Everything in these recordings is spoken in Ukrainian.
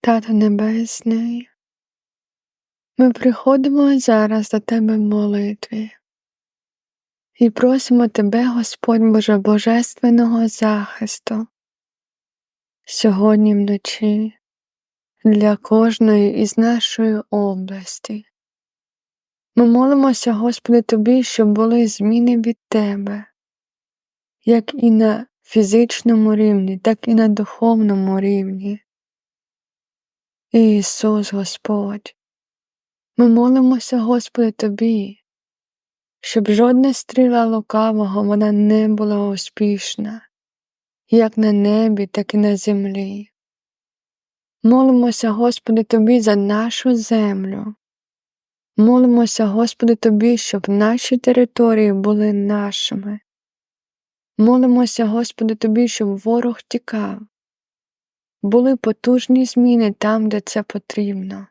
Тато Небесний, ми приходимо зараз до Тебе в молитві і просимо Тебе, Господь Боже Божественного захисту сьогодні вночі для кожної із нашої області. Ми молимося, Господи, Тобі, щоб були зміни від Тебе, як і на фізичному рівні, так і на духовному рівні. Ісус Господь, ми молимося, Господи, Тобі, щоб жодна стріла лукавого вона не була успішна, як на небі, так і на землі. Молимося, Господи, Тобі за нашу землю. Молимося, Господи, Тобі, щоб наші території були нашими. Молимося, Господи, Тобі, щоб ворог тікав. Були потужні зміни там, де це потрібно.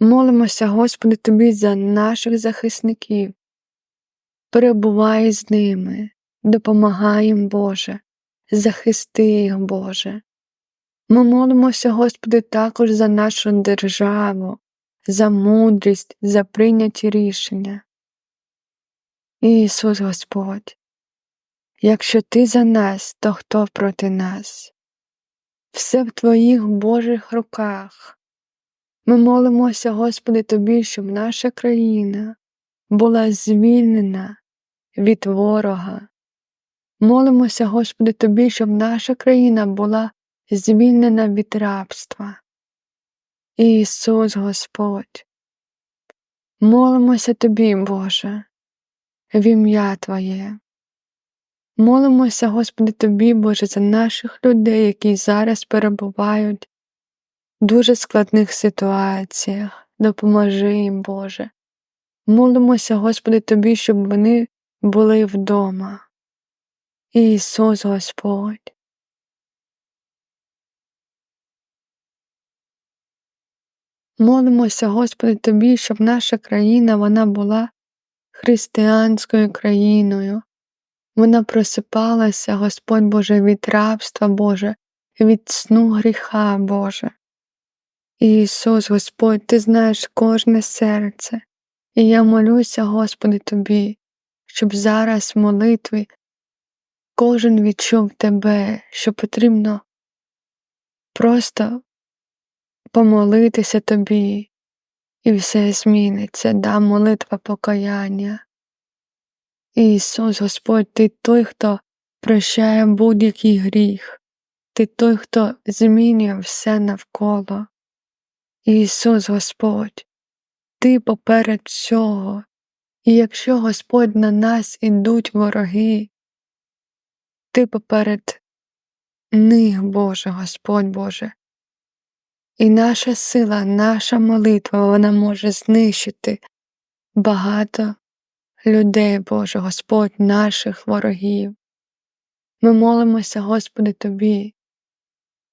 Молимося, Господи, Тобі за наших захисників. Перебувай з ними, допомагай їм, Боже, захисти їх, Боже. Ми молимося, Господи, також за нашу державу, за мудрість, за прийняті рішення. Ісус Господь, якщо Ти за нас, то хто проти нас? Все в Твоїх Божих руках. Ми молимося, Господи, Тобі, щоб наша країна була звільнена від ворога. Молимося, Господи, Тобі, щоб наша країна була звільнена від рабства. Ісус Господь, молимося Тобі, Боже, в ім'я Твоє. Молимося, Господи, Тобі, Боже, за наших людей, які зараз перебувають в дуже складних ситуаціях. Допоможи їм, Боже. Молимося, Господи, Тобі, щоб вони були вдома. Ісус Господь. Молимося, Господи, Тобі, щоб наша країна вона була християнською країною. Вона просипалася, Господь Боже, від рабства Боже, від сну гріха Боже. Ісус, Господь, Ти знаєш кожне серце, і я молюся, Господи, Тобі, щоб зараз в молитві кожен відчув Тебе, що потрібно просто помолитися Тобі, і все зміниться, да молитва покаяння. Ісус, Господь, Ти той, хто прощає будь-який гріх, Ти той, хто змінює все навколо. Ісус Господь, Ти поперед всього, і якщо Господь на нас ідуть вороги, Ти поперед них, Боже, Господь Боже. І наша сила, наша молитва, вона може знищити багато людей, Боже, Господь, наших ворогів. Ми молимося, Господи, Тобі,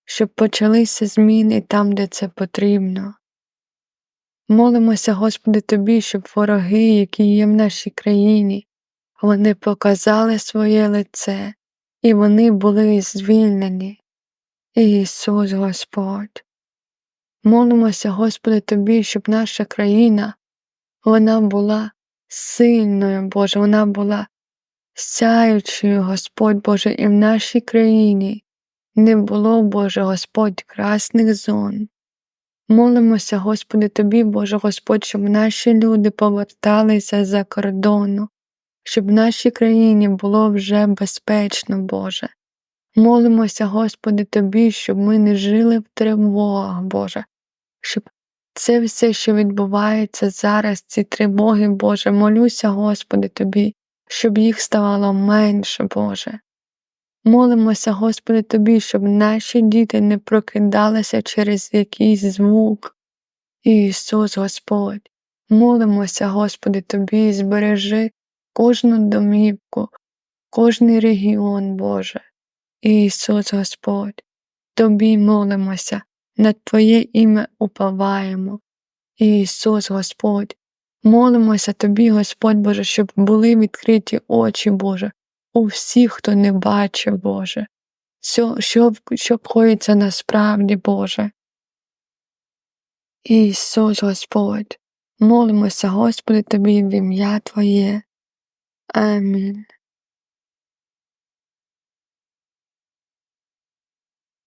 щоб почалися зміни там, де це потрібно. Молимося, Господи, Тобі, щоб вороги, які є в нашій країні, вони показали своє лице і вони були звільнені. Ісус Господь. Молимося, Господи, Тобі, щоб наша країна вона була сильною, Боже, вона була сяючою, Господь Боже, і в нашій країні не було, Боже Господь, красних зон. Молимося, Господи, Тобі, Боже Господь, щоб наші люди поверталися за кордону, щоб в нашій країні було вже безпечно, Боже. Молимося, Господи, Тобі, щоб ми не жили в тривогах, Боже, щоб це все, що відбувається зараз, ці тривоги, Боже, молюся, Господи, Тобі, щоб їх ставало менше, Боже. Молимося, Господи, Тобі, щоб наші діти не прокидалися через якийсь звук. Ісус Господь, молимося, Господи, Тобі, збережи кожну домівку, кожний регіон, Боже. Ісус Господь, Тобі молимося, на Твоє ім'я уповаємо. Ісус Господь, молимося Тобі, Господь Боже, щоб були відкриті очі, Боже, у всіх, хто не бачив, Боже. що, що, що коїться насправді, Боже. Ісус Господь, молимося, Господи, Тобі в ім'я Твоє. Амінь.